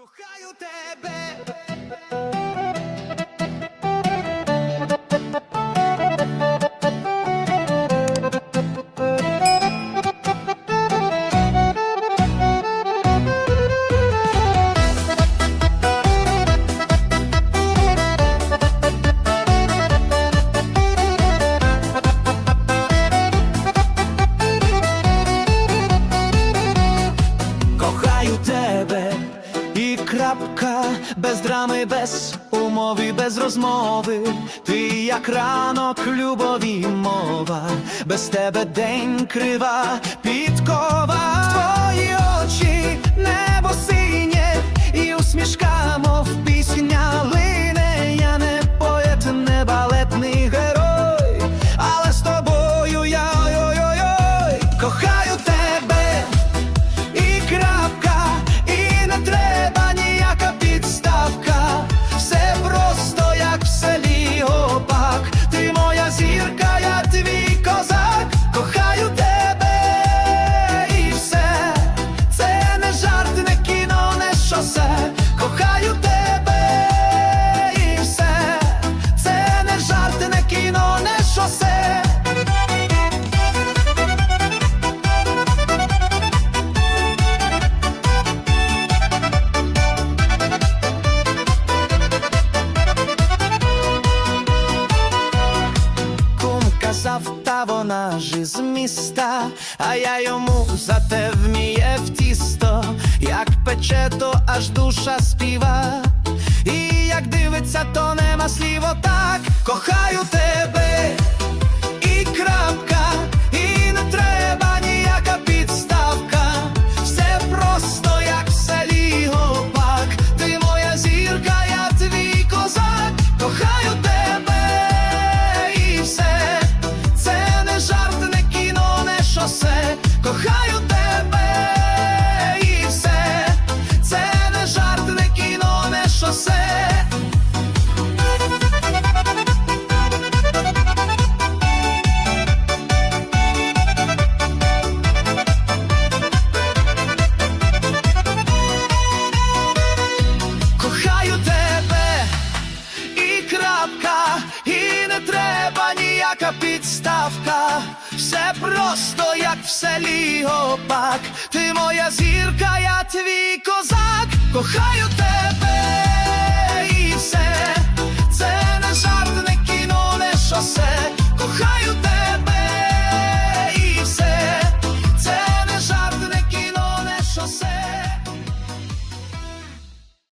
Кохаю тебе. Кохаю тебе крапка, без драми, без умови, без розмови. Ти як ранок, любові мова, без тебе день крива, підкова. Кум казав, та вона ж із міста, а я йому за те вміє в тісто, як пече, то аж душа співа. І як дивиться, то нема слів отак Кохаю тебе Кохаю тебе і все. Це не жарт, не кіно, не шосе. Кохаю тебе і крапка, і не треба ніяка підставка. Просто як в селі опак. Ти моя зірка, я твій козак, кохаю тебе.